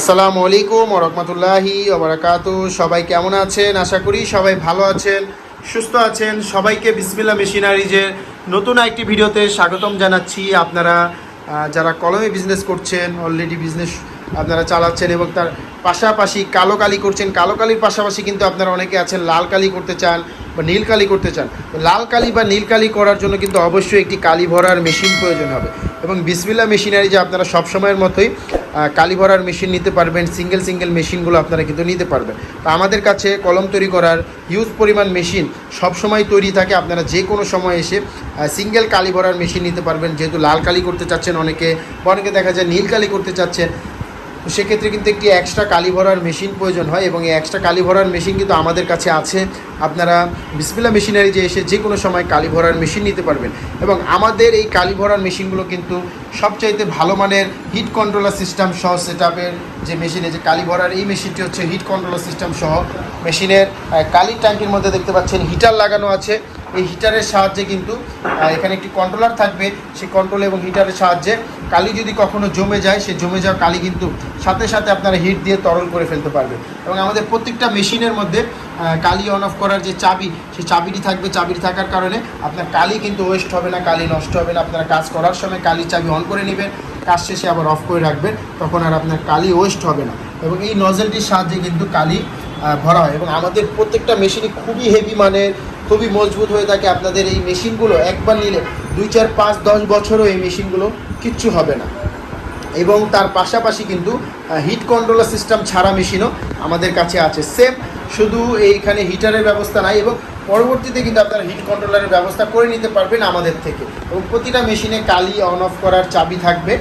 আসসালামু আলাইকুম রহমতুল্লাহি ওবরাকাতু সবাই কেমন আছেন? আশা করি সবাই ভালো আছেন, সুস্থ আছেন। সবাইকে বিসমিল্লা মেশিনারিজের নতুন একটি ভিডিওতে স্বাগতম জানাচ্ছি। আপনারা যারা কলমে বিজনেস করছেন অলরেডি বিজনেস আপনারা চালাচ্ছেন এবং তার পাশাপাশি কালো কালি করছেন, কালো কালির পাশাপাশি কিন্তু আপনারা অনেকে আছেন, লাল কালি করতে চান বা নীল কালি করতে চান। লাল কালি বা নীল কালি করার জন্য কিন্তু অবশ্যই একটি কালি ভরার মেশিন প্রয়োজন হবে। এবং বিসমিল্লা মেশিনারি যে আপনারা সব সময়ের মতোই কালি ভরার মেশিন নিতে পারবেন সিঙ্গেল সিঙ্গেল মেশিনগুলো আপনারা কিন্তু নিতে পারবেন। তো আমাদের কাছে কলম তৈরি করার হিউজ পরিমাণ মেশিন সবসময় তৈরি থাকে। আপনারা যে কোনো সময় এসে সিঙ্গেল কালি ভরার মেশিন নিতে পারবেন। যেহেতু লাল কালি করতে চাচ্ছেন অনেকে অনেকে দেখা যায় নীল কালি করতে চাচ্ছেন। সেক্ষেত্রে কিন্তু একটি এক্সট্রা কালি ভরার মেশিন প্রয়োজন হয় এবং এই এক্সট্রা কালি ভরার মেশিন কিন্তু আমাদের কাছে আছে। আপনারা বিসমিল্লা মেশিনারি যে এসে যে কোনো সময় কালি ভরার মেশিন নিতে পারবেন। এবং আমাদের এই কালি ভরার মেশিনগুলো কিন্তু সবচাইতে ভালো মানের হিট কন্ট্রোলার সিস্টেম সহ সেট যে মেশিনে যে কালি ভরার এই মেশিনটি হচ্ছে হিট কন্ট্রোলার সিস্টেম সহ মেশিনের কালির ট্যাঙ্কির মধ্যে দেখতে পাচ্ছেন হিটার লাগানো আছে। এই হিটারের সাহায্যে কিন্তু এখানে একটি কন্ট্রোলার থাকবে, সেই কন্ট্রোল এবং হিটারের সাহায্যে কালি যদি কখনো জমে যায় সে জমে যাওয়া কালি কিন্তু সাথে সাথে আপনারা হিট দিয়ে তরল করে ফেলতে পারবে এবং আমাদের প্রত্যেকটা মেশিনের মধ্যে কালি অন অফ করার যে চাবি, সেই চাবিটি থাকবে। চাবিটি থাকার কারণে আপনার কালি কিন্তু ওয়েস্ট হবে না, কালি নষ্ট হবে না। আপনারা কাজ করার সময় কালি চাবি অন করে নেবেন, কাজ শেষে আবার অফ করে রাখবেন, তখন আর আপনার কালি ওয়েস্ট হবে না। এবং এই নজেলটির সাহায্যে কিন্তু কালি ভরা হয়। এবং আমাদের প্রত্যেকটা মেশিনই খুবই হেভি মানের খুবই মজবুত হয়ে থাকে আপনাদের এই মেশিনগুলো। একবার নিলে দুই, চার, পাঁচ, দশ বছরও এই মেশিনগুলো কিচ্ছু হবে না। এবং তার পাশাপাশি কিন্তু হিট কন্ট্রোলার সিস্টেম ছাড়া মেশিনও আমাদের কাছে আছে। সেম শুধু এইখানে হিটারের ব্যবস্থা নাই এবং পরবর্তীতে কিন্তু আপনারা হিট কন্ট্রোলারের ব্যবস্থা করে নিতে পারবেন আমাদের থেকে। এবং প্রতিটা মেশিনে কালি অন অফ করার চাবি থাকবে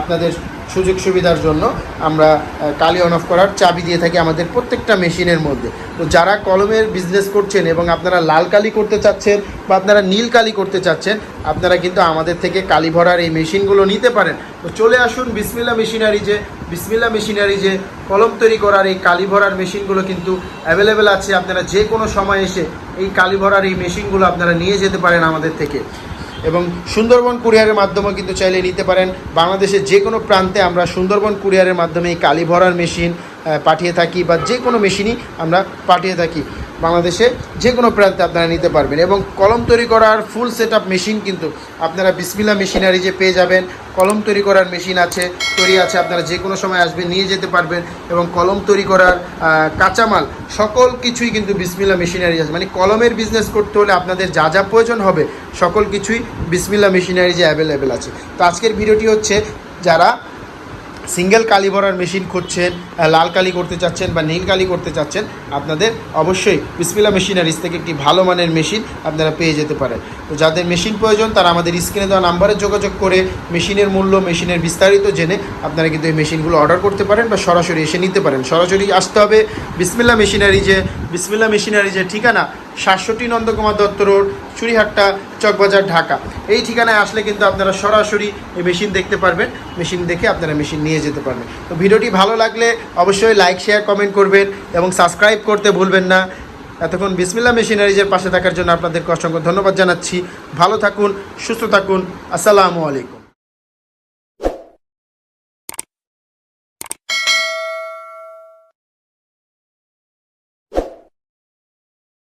আপনাদের সুযোগ সুবিধার জন্য আমরা কালি অন অফ করার চাবি দিয়ে থাকি আমাদের প্রত্যেকটা মেশিনের মধ্যে। তো যারা কলমের বিজনেস করছেন এবং আপনারা লাল কালি করতে চাচ্ছেন বা আপনারা নীল কালি করতে চাচ্ছেন, আপনারা কিন্তু আমাদের থেকে কালি ভরার এই মেশিনগুলো নিতে পারেন। তো চলে আসুন বিসমিল্লা মেশিনারি যে বিসমিল্লা মেশিনারি যে কলম তৈরি করার এই কালি ভরার মেশিনগুলো কিন্তু অ্যাভেলেবেল আছে। আপনারা যে কোনো সময় এসে এই কালি ভরার এই মেশিনগুলো আপনারা নিয়ে যেতে পারেন আমাদের থেকে। এবং সুন্দরবন কুরিয়ারের মাধ্যমে কিন্তু চাইলে নিতে পারেন। বাংলাদেশের যে কোনো প্রান্তে আমরা সুন্দরবন কুরিয়ারের মাধ্যমে এই কালি ভরার মেশিন পাঠিয়ে থাকি বা যে কোনো মেশিনই আমরা পাঠিয়ে থাকি। বাংলাদেশে যে কোনো প্রান্তে আপনারা নিতে পারবেন। এবং কলম তৈরি করার ফুল সেট আপ মেশিন কিন্তু আপনারা বিসমিল্লা মেশিনারি যে পেয়ে যাবেন। কলম তৈরি করার মেশিন আছে, তৈরি আছে, আপনারা যে কোনো সময় আসবেন, নিয়ে যেতে পারবেন। এবং কলম তৈরি করার কাঁচামাল, সকল কিছুই কিন্তু বিসমিল্লা মেশিনারি আছে। মানে কলমের বিজনেস করতে হলে আপনাদের যা যা প্রয়োজন হবে, সকল কিছুই বিসমিল্লা মেশিনারি যে অ্যাভেলেবেল আছে। তো আজকের ভিডিওটি হচ্ছে যারা সিঙ্গেল কালি ভরার মেশিন খুঁজছেন লাল কালি করতে চাচ্ছেন বা নীল কালি করতে চাচ্ছেন, আপনাদের অবশ্যই বিসমিল্লা মেশিনারিজ থেকে একটি ভালো মানের মেশিন আপনারা পেয়ে যেতে পারেন। তো যাদের মেশিন প্রয়োজন, তারা আমাদের স্ক্রিনে দেওয়া নাম্বারে যোগাযোগ করে মেশিনের মূল্য, মেশিনের বিস্তারিত জেনে আপনারা কিন্তু এই মেশিনগুলো অর্ডার করতে পারেন বা সরাসরি এসে নিতে পারেন। সরাসরি আসতে হবে বিসমিল্লা মেশিনারি যে বিসমিল্লা মেশিনারি যে ঠিকানা সাতষট্টি নন্দকুমার দত্ত রোড চুরিহাট্টা, চকবাজার, ঢাকা। এই ঠিকানায় আসলে কিন্তু আপনারা সরাসরি এই মেশিন দেখতে পারবেন। মেশিন দেখে আপনারা মেশিন নিয়ে যেতে পারবেন। তো ভিডিওটি ভালো লাগলে অবশ্যই লাইক শেয়ার কমেন্ট করবেন এবং সাবস্ক্রাইব করতে ভুলবেন না। এতক্ষণ বিসমিল্লা মেশিনারিজের পাশে থাকার জন্য আপনাদেরকে অসংখ্য ধন্যবাদ জানাচ্ছি। ভালো থাকুন, সুস্থ থাকুন। আসসালামু আলাইকুম।